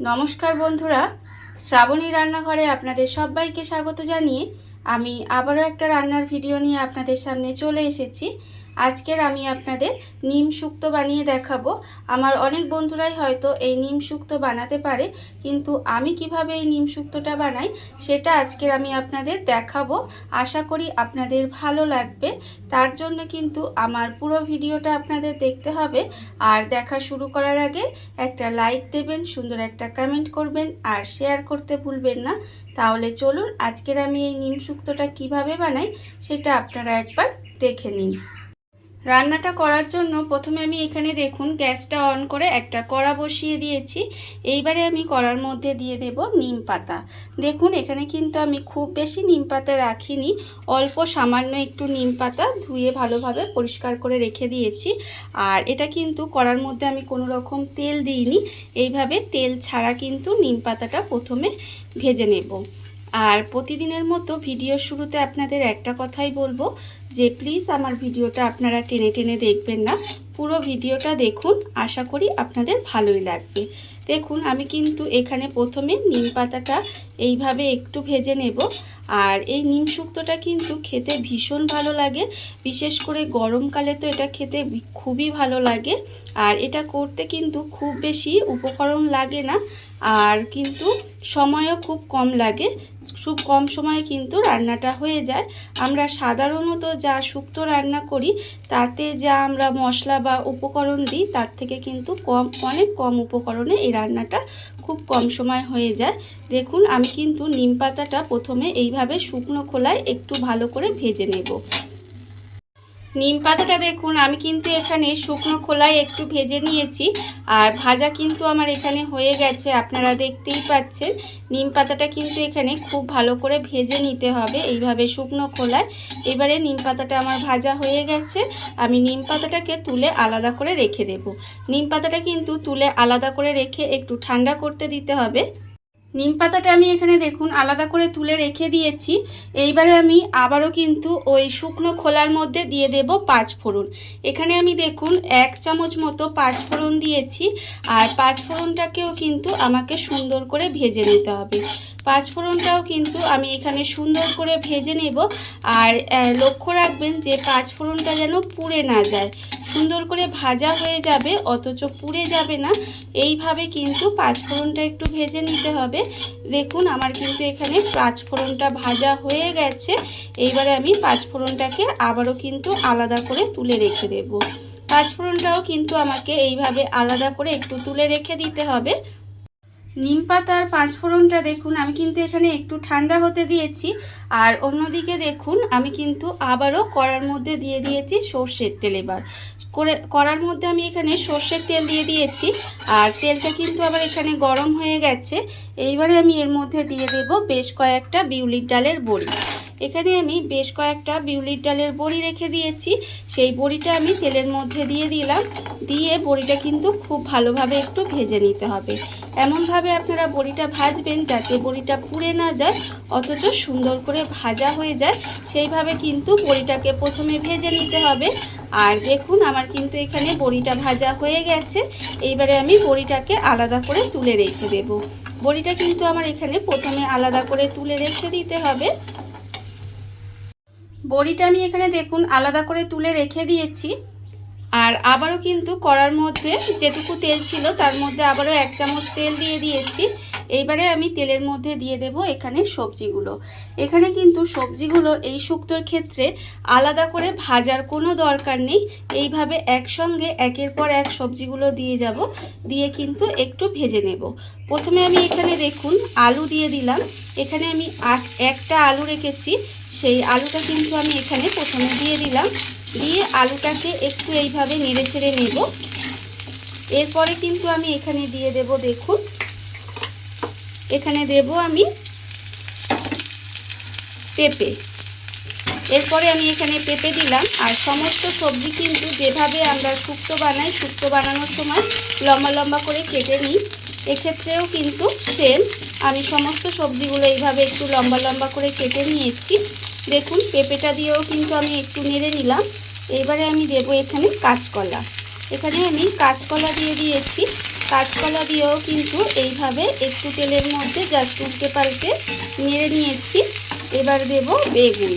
নমস্কার বন্ধুরা, শ্রাবণী রান্নাঘরে আপনাদের সবাইকে স্বাগত জানিয়ে আমি আবারও একটা রান্নার ভিডিও নিয়ে আপনাদের সামনে চলে এসেছি। আজকের আমি আপনাদের নিম শুক্তো বানিয়ে দেখাবো। আমার অনেক বন্ধুরাই হয়তো এই নিম শুক্তো বানাতে পারে, কিন্তু আমি কীভাবে এই নিম শুক্তোটা বানাই সেটা আজকের আমি আপনাদের দেখাবো। আশা করি আপনাদের ভালো লাগবে। তার জন্য কিন্তু আমার পুরো ভিডিওটা আপনাদের দেখতে হবে। আর দেখা শুরু করার আগে একটা লাইক দেবেন, সুন্দর একটা কমেন্ট করবেন আর শেয়ার করতে ভুলবেন না। তাহলে চলুন আজকের আমি এই নিম শুক্তোটা কীভাবে বানাই সেটা আপনারা একবার দেখে নিন। রান্নাটা করার জন্য প্রথমে আমি এখানে দেখুন গ্যাসটা অন করে একটা কড়া বসিয়ে দিয়েছি। এইবারে আমি কড়ার মধ্যে দিয়ে দেব নিম পাতা। দেখুন এখানে কিন্তু আমি খুব বেশি নিম পাতা রাখিনি, অল্প সামান্য একটু নিম পাতা ধুয়ে ভালোভাবে পরিষ্কার করে রেখে দিয়েছি। আর এটা কিন্তু কড়ার মধ্যে আমি কোনো রকম তেল দিইনি, এইভাবে তেল ছাড়া কিন্তু নিম পাতাটা প্রথমে ভেজে নেব। আর প্রতিদিনের মতো ভিডিও শুরুতে আপনাদের একটা কথাই বলব, যে প্লিজ আমার ভিডিওটা আপনারা টেনে টেনে দেখবেন না। পুরো ভিডিওটা দেখুন, আশা করি আপনাদের ভালোই লাগবে। দেখুন, আমি কিন্তু এখানে প্রথমে নিম পাতাটা এইভাবে একটু ভেজে নেব। আর এই নিম শুক্তোটা কিন্তু খেতে ভীষণ ভালো লাগে। বিশেষ করে গরমকালে তো এটা খেতে খুবই ভালো লাগে। আর এটা করতে কিন্তু খুব বেশি উপকরণ লাগে না। আর কিন্তু সময়ও খুব কম লাগে। খুব কম সময়ে কিন্তু রান্নাটা হয়ে যায়। আমরা সাধারণত যা শুক্তো রান্না করি, তাতে যা আমরা মশলা বা উপকরণ দিই, তার থেকে কিন্তু কম, অনেক কম উপকরণে এই রান্নাটা খুব কম সময় হয়ে যায়। দেখুন, আমি কিন্তু নিম পাতাটা প্রথমে এইভাবে শুকনো খোলায় একটু ভালো করে ভেজে নেব। নিম পাতাটা দেখুন, আমি কিন্তু এখানে শুকনো খোলায় একটু ভেজে নিয়েছি, আর ভাজা কিন্তু আমার এখানে হয়ে গেছে, আপনারা দেখতেই পাচ্ছেন। নিম পাতাটা কিন্তু এখানে খুব ভালো করে ভেজে নিতে হবে, এইভাবে শুকনো খোলায়। এবারে নিম পাতাটা আমার ভাজা হয়ে গেছে, আমি নিম পাতাটাকে তুলে আলাদা করে রেখে দেব। নিম পাতাটা কিন্তু তুলে আলাদা করে রেখে একটু ঠান্ডা করতে দিতে হবে। নিম পাতাটা আমি এখানে দেখুন আলাদা করে তুলে রেখে দিয়েছি। এইবারে আমি আবারও কিন্তু ওই শুকনো খোলার মধ্যে দিয়ে দেব পাঁচ ফোড়ন। এখানে আমি দেখুন এক চামচ মতো পাঁচ ফোড়ন দিয়েছি আর পাঁচ ফোড়নটাকেও কিন্তু আমাকে সুন্দর করে ভেজে নিতে হবে। পাঁচ ফোড়নটাও কিন্তু আমি এখানে সুন্দর করে ভেজে নেব। আর লক্ষ্য রাখবেন যে পাঁচ ফোড়নটা যেন পুড়ে না যায়। সুন্দর করে ভাজা হয়ে যাবে, অথচ পুড়ে যাবে না। এইভাবে কিন্তু পাঁচফোড়নটা একটু ভেজে নিতে হবে। দেখুন, আমার কিন্তু এখানে পাঁচফোড়নটা ভাজা হয়ে গেছে। এইবারে আমি পাঁচফোড়নটাকে আবারও কিন্তু আলাদা করে তুলে রেখে দেব। পাঁচফোড়নটাও কিন্তু আমাকে এইভাবে আলাদা করে একটু তুলে রেখে দিতে হবে। নিম পাতার পাঁচফোড়নটা দেখুন, আমি কিন্তু এখানে একটু ঠান্ডা হতে দিয়েছি। আর অন্যদিকে দেখুন, আমি কিন্তু আবারও কড়ার মধ্যে দিয়ে দিয়েছি সর্ষের তেল এবার। করে, কড়ার মধ্যে আমি এখানে সর্ষের তেল দিয়ে দিয়েছি। আর তেলটা কিন্তু আবার এখানে গরম হয়ে গেছে। এইবারে আমি এর মধ্যে দিয়ে দেব বেশ কয়েকটা বিউলির ডালের বড়ি। এখানে আমি বেশ কয়েকটা বিউলির ডালের বড়ি রেখে দিয়েছি। সেই বড়িটা আমি তেলের মধ্যে দিয়ে দিলাম। দিয়ে বড়িটা কিন্তু খুব ভালোভাবে একটু ভেজে নিতে হবে। এমনভাবে আপনারা বড়িটা ভাজবেন যাতে বড়িটা পুড়ে না যায়, অথচ সুন্দর করে ভাজা হয়ে যায়। সেইভাবে কিন্তু বড়িটাকে প্রথমে ভেজে নিতে হবে। আর দেখুন, আমার কিন্তু এখানে বড়িটা ভাজা হয়ে গেছে। এইবারে আমি বড়িটাকে আলাদা করে তুলে রেখে দেব। বড়িটা কিন্তু আমার এখানে প্রথমে আলাদা করে তুলে রেখে দিতে হবে। বড়িটা আমি এখানে দেখুন আলাদা করে তুলে রেখে দিয়েছি। আর আবারও কিন্তু কড়ার মধ্যে যেটুকু তেল ছিল তার মধ্যে আবারও এক চামচ তেল দিয়ে দিয়েছি। এইবারে আমি তেলের মধ্যে দিয়ে দেব এখানে সবজিগুলো। এখানে কিন্তু সবজিগুলো এই শুক্তোর ক্ষেত্রে আলাদা করে ভাজার কোনো দরকার নেই। এইভাবে একসঙ্গে একের পর এক সবজিগুলো দিয়ে যাব, দিয়ে কিন্তু একটু ভেজে নেব। প্রথমে আমি এখানে দেখুন আলু দিয়ে দিলাম। এখানে আমি একটা আলু রেখেছি। সেই আলুটা কিন্তু আমি এখানে প্রথমে দিয়ে দিলাম। দিয়ে আলুটাকে একটু এইভাবে নেড়ে ছেড়ে নেব। এরপরে কিন্তু আমি এখানে দিয়ে দেব, দেখুন। এখানে দেব আমি পেঁপে। এরপরে আমি এখানে পেঁপে দিলাম। আর সমস্ত সবজি কিন্তু যেভাবে আমরা শুক্তো বানাই, শুক্তো বানানোর সময় লম্বা লম্বা করে কেটে নিই। এক্ষেত্রেও কিন্তু সেম আমি সমস্ত সবজিগুলো এইভাবে একটু লম্বা লম্বা করে কেটে নিয়েছি। দেখুন, পেঁপেটা দিয়েও কিন্তু আমি একটু নেড়ে নিলাম। এবারে আমি দেব এখানে কাঁচকলা। এখানে আমি কাঁচকলা দিয়ে দিয়েছি। কাঁচকলা দিয়েও কিন্তু এইভাবে একটু তেলের মধ্যে জাস্ট উল্টে পাল্টে নেড়ে নিয়েছি। এবার দেব বেগুন।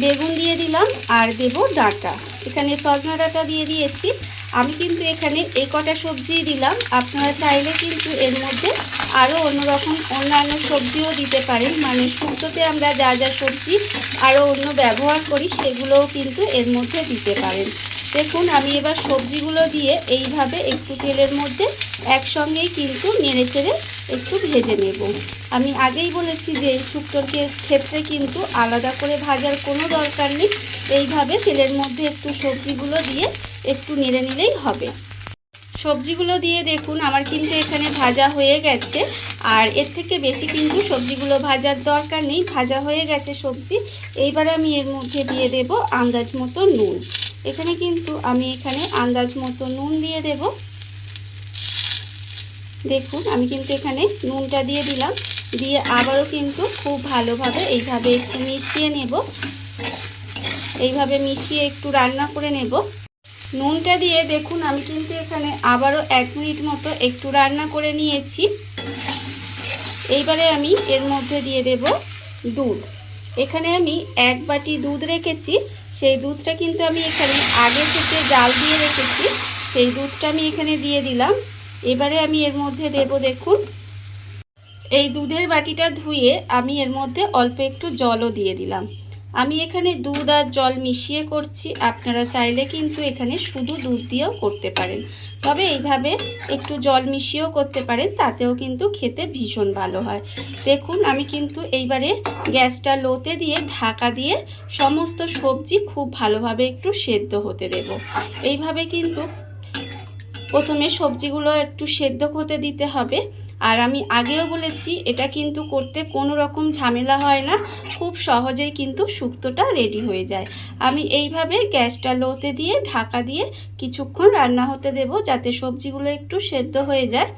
বেগুন দিয়ে দিলাম আর দেব ডাঁটা। এখানে সজনা ডাটা দিয়ে দিয়েছি। আমি কিন্তু এখানে এই কটা সবজি দিলাম। আপনারা চাইলে কিন্তু এর মধ্যে আরও অন্যরকম অন্যান্য সবজিও দিতে পারেন। মানে শুক্তোতে আমরা যা যা সবজি আরও অন্য ব্যবহার করি, সেগুলোও কিন্তু এর মধ্যে দিতে পারেন। দেখুন, আমি এবার সবজিগুলো দিয়ে এইভাবে একটু তেলের মধ্যে একসঙ্গেই কিন্তু নেড়ে চেড়ে একটু ভেজে নেব। আমি আগেই বলেছি যে এই শুক্তোর ক্ষেত্রে কিন্তু আলাদা করে ভাজার কোনো দরকার নেই। এইভাবে তেলের মধ্যে একটু সবজিগুলো দিয়ে একটু নেড়ে নিলেই হবে। সবজিগুলো দিয়ে দেখুন, আমার কিন্তু এখানে ভাজা হয়ে গেছে। আর এর থেকে বেশি কিন্তু সবজিগুলো ভাজার দরকার নেই। ভাজা হয়ে গেছে সবজি। এইবারে আমি এর মধ্যে দিয়ে দেব আন্দাজ মতো নুন। এখানে কিন্তু আমি এখানে আন্দাজ মতো নুন দিয়ে দেব। দেখুন, আমি কিন্তু এখানে নুনটা দিয়ে দিলাম। দিয়ে আবারও কিন্তু খুব ভালোভাবে এইভাবে একটু মিশিয়ে নেব। এইভাবে মিশিয়ে একটু রান্না করে নেব। নুনটা দিয়ে দেখুন, আমি কিন্তু এখানে আবারও এক মিনিট মতো একটু রান্না করে নিয়েছি। এইবারে আমি এর মধ্যে দিয়ে দেব দুধ। এখানে আমি এক বাটি দুধ রেখেছি। সেই দুধটা কিন্তু আমি এখানে আগে থেকে জাল দিয়ে রেখেছি। সেই দুধটা আমি এখানে দিয়ে দিলাম। এবারে আমি এর মধ্যে দেব দেখুন। এই দুধের বাটিটা ধুয়ে আমি এর মধ্যে অল্প একটু জলও দিয়ে দিলাম। আমি এখানে দুধ আর জল মিশিয়ে করছি। আপনারা চাইলে কিন্তু এখানে শুধু দুধ দিয়েও করতে পারেন। তবে এইভাবে একটু জল মিশিয়েও করতে পারেন, তাতেও কিন্তু খেতে ভীষণ ভালো হয়। দেখুন, আমি কিন্তু এইবারে গ্যাসটা লোতে দিয়ে ঢাকা দিয়ে সমস্ত সবজি খুব ভালোভাবে একটু সেদ্ধ হতে দেব। এইভাবে কিন্তু প্রথমে সবজিগুলো একটু সেদ্ধ করতে দিতে হবে। আর আমি আগেও বলেছি, এটা কিন্তু করতে কোনো রকম ঝামেলা হয় না, খুব সহজেই কিন্তু শুক্তটা রেডি হয়ে যায়। আমি এইভাবে গ্যাসটা লোতে দিয়ে, ঢাকা দিয়ে কিছুক্ষণ রান্না হতে দেব যাতে সবজিগুলো একটু সেদ্ধ হয়ে যায়।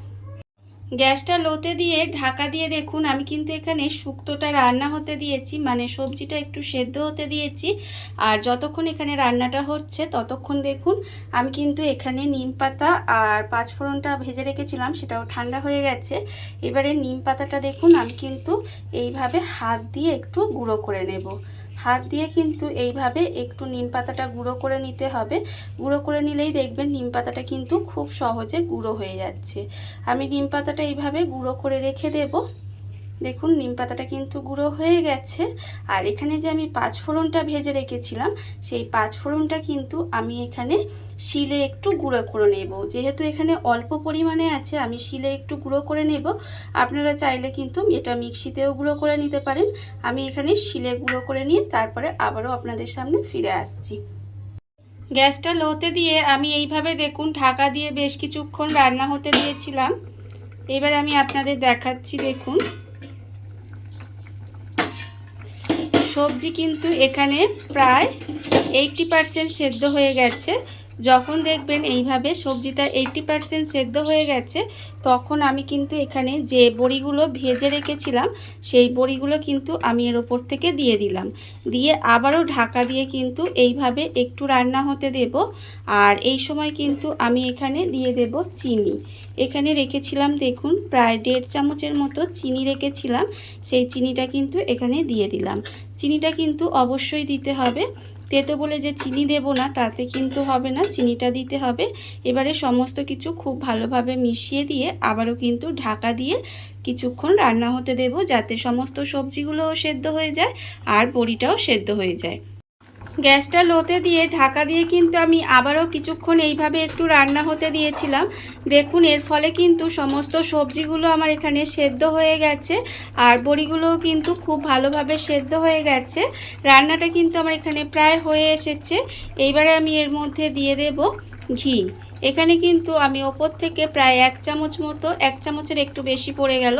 গ্যাসটা লোতে দিয়ে ঢাকা দিয়ে দেখুন, আমি কিন্তু এখানে শুক্তোটা রান্না হতে দিয়েছি মানে সবজিটা একটু সেদ্ধ হতে দিয়েছি। আর যতক্ষণ এখানে রান্নাটা হচ্ছে, ততক্ষণ দেখুন, আমি কিন্তু এখানে নিম পাতা আর পাঁচফোড়নটা ভেজে রেখেছিলাম, সেটাও ঠান্ডা হয়ে গেছে। এবারে নিম পাতাটা দেখুন, আমি কিন্তু এইভাবে হাত দিয়ে একটু গুঁড়ো করে নেব। হাত দিয়ে কিন্তু এইভাবে একটু নিম পাতাটা গুঁড়ো করে নিতে হবে। গুঁড়ো করে নিলেই দেখবেন নিম পাতাটা কিন্তু খুব সহজে গুঁড়ো হয়ে যাচ্ছে। আমি নিম পাতাটা এইভাবে গুঁড়ো করে রেখে দেব। দেখুন, নিম পাতাটা কিন্তু গুঁড়ো হয়ে গেছে। আর এখানে যে আমি পাঁচফোড়নটা ভেজে রেখেছিলাম, সেই পাঁচফোড়নটা কিন্তু আমি এখানে শিলে একটু গুঁড়ো করে নেব। যেহেতু এখানে অল্প পরিমাণে আছে, আমি শিলে একটু গুঁড়ো করে নেব। আপনারা চাইলে কিন্তু এটা মিক্সিতেও গুঁড়ো করে নিতে পারেন। আমি এখানে শিলে গুঁড়ো করে নিয়ে তারপরে আবারও আপনাদের সামনে ফিরে আসছি। গ্যাসটা লোতে দিয়ে আমি এইভাবে দেখুন, ঢাকা দিয়ে বেশ কিছুক্ষণ রান্না হতে দিয়েছিলাম। এবার আমি আপনাদের দেখাচ্ছি, দেখুন। সবজি কিন্তু এখানে প্রায় এইটটি পারসেন্ট সেদ্ধ হয়ে গেছে। যখন দেখবেন এইভাবে সবজিটা এইটটি পারসেন্ট সেদ্ধ হয়ে গেছে, তখন আমি কিন্তু এখানে যে বড়িগুলো ভেজে রেখেছিলাম, সেই বড়িগুলো কিন্তু আমি এর ওপর থেকে দিয়ে দিলাম। দিয়ে আবারও ঢাকা দিয়ে কিন্তু এইভাবে একটু রান্না হতে দেব। আর এই সময় কিন্তু আমি এখানে দিয়ে দেব চিনি। এখানে রেখেছিলাম দেখুন প্রায় দেড় চামচের মতো চিনি রেখেছিলাম, সেই চিনিটা কিন্তু এখানে দিয়ে দিলাম। চিনিটা কিন্তু অবশ্যই দিতে হবে। তেতো বলে যে চিনি দেব না, তাতে কিন্তু হবে না, চিনিটা দিতে হবে। এবারে সমস্ত কিছু খুব ভালোভাবে মিশিয়ে দিয়ে আবারও কিন্তু ঢাকা দিয়ে কিছুক্ষণ রান্না হতে দেব, যাতে সমস্ত সবজিগুলোও সেদ্ধ হয়ে যায় আর বড়িটাও সেদ্ধ হয়ে যায়। গ্যাসটা লোতে দিয়ে, ঢাকা দিয়ে কিন্তু আমি আবারও কিছুক্ষণ এইভাবে একটু রান্না হতে দিয়েছিলাম। দেখুন, এর ফলে কিন্তু সমস্ত সবজিগুলো আমার এখানে সেদ্ধ হয়ে গেছে আর বড়িগুলোও কিন্তু খুব ভালোভাবে সেদ্ধ হয়ে গেছে। রান্নাটা কিন্তু আমার এখানে প্রায় হয়ে এসেছে। এইবারে আমি এর মধ্যে দিয়ে দেব ঘি। এখানে কিন্তু আমি ওপর থেকে প্রায় এক চামচ মতো, এক চামচের একটু বেশি পড়ে গেল।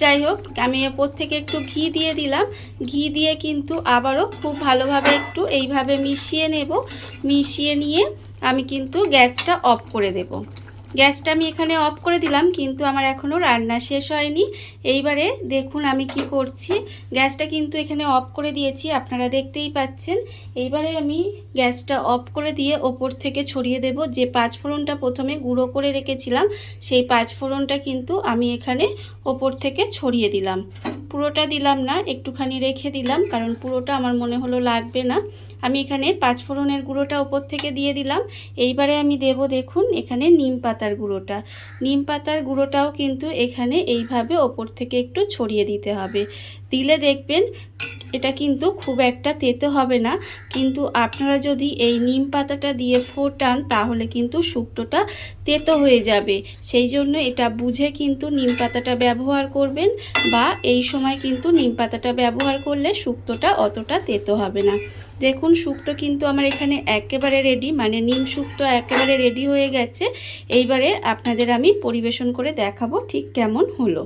যাই হোক, আমি ওপর থেকে একটু ঘি দিয়ে দিলাম। ঘি দিয়ে কিন্তু আবারও খুব ভালোভাবে একটু এইভাবে মিশিয়ে নেব। মিশিয়ে নিয়ে আমি কিন্তু গ্যাসটা অফ করে দেব। গ্যাসটা আমি এখানে অফ করে দিলাম, কিন্তু আমার এখনও রান্না শেষ হয়নি। এইবারে দেখুন আমি কি করছি। গ্যাসটা কিন্তু এখানে অফ করে দিয়েছি, আপনারা দেখতেই পাচ্ছেন। এইবারে আমি গ্যাসটা অফ করে দিয়ে ওপর থেকে ছড়িয়ে দেব। যে পাঁচফোড়নটা প্রথমে গুঁড়ো করে রেখেছিলাম, সেই পাঁচফোড়নটা কিন্তু আমি এখানে ওপর থেকে ছড়িয়ে দিলাম। পুরোটা দিলাম না, একটুখানি রেখে দিলাম, কারণ পুরোটা আমার মনে হলো লাগবে না। আমি এখানে পাঁচফোড়নের গুঁড়োটা উপর থেকে দিয়ে দিলাম। এইবারে আমি দেব দেখুন এখানে নিম পাতার গুঁড়োটা। নিম পাতার গুঁড়োটাও কিন্তু এখানে এইভাবে ওপর থেকে একটু ছড়িয়ে দিতে হবে। দিলে দেখবেন এটা কিন্তু খুব একটা তেতো হবে না। কিন্তু আপনারা যদি এই নিম পাতাটা দিয়ে ফোটান, তাহলে কিন্তু শুক্তোটা তেতো হয়ে যাবে। সেই জন্য এটা বুঝে কিন্তু নিম পাতাটা ব্যবহার করবেন বা এই সময় কিন্তু নিম পাতাটা ব্যবহার করলে শুক্তোটা অতটা তেতো হবে না। দেখুন, শুক্তো কিন্তু আমার এখানে একেবারে রেডি মানে নিম শুক্তো একেবারে রেডি হয়ে গেছে। এইবারে আপনাদের আমি পরিবেশন করে দেখাবো ঠিক কেমন হলো।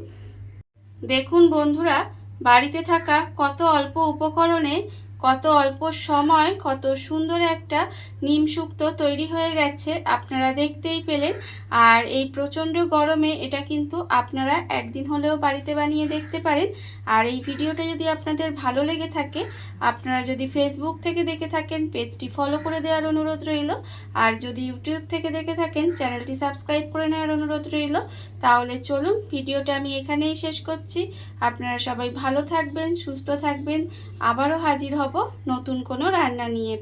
দেখুন বন্ধুরা বাড়িতে থাকা কত অল্প উপকরণে কত অল্প সময়, কত সুন্দর একটা নিম শুক্তো তৈরি হয়ে গেছে, আপনারা দেখতেই পেলেন। আর এই প্রচণ্ড গরমে এটা কিন্তু আপনারা একদিন হলেও বাড়িতে বানিয়ে দেখতে পারেন। আর এই ভিডিওটা যদি আপনাদের ভালো লেগে থাকে, আপনারা যদি ফেসবুক থেকে দেখে থাকেন, পেজটি ফলো করে দেওয়ার অনুরোধ রইল। আর যদি ইউটিউব থেকে দেখে থাকেন, চ্যানেলটি সাবস্ক্রাইব করে নেওয়ার অনুরোধ রইল। তাহলে চলুন, ভিডিওটা আমি এখানেই শেষ করছি। আপনারা সবাই ভালো থাকবেন, সুস্থ থাকবেন। আবারও হাজির হব নতুন কোনো রান্না নিয়ে।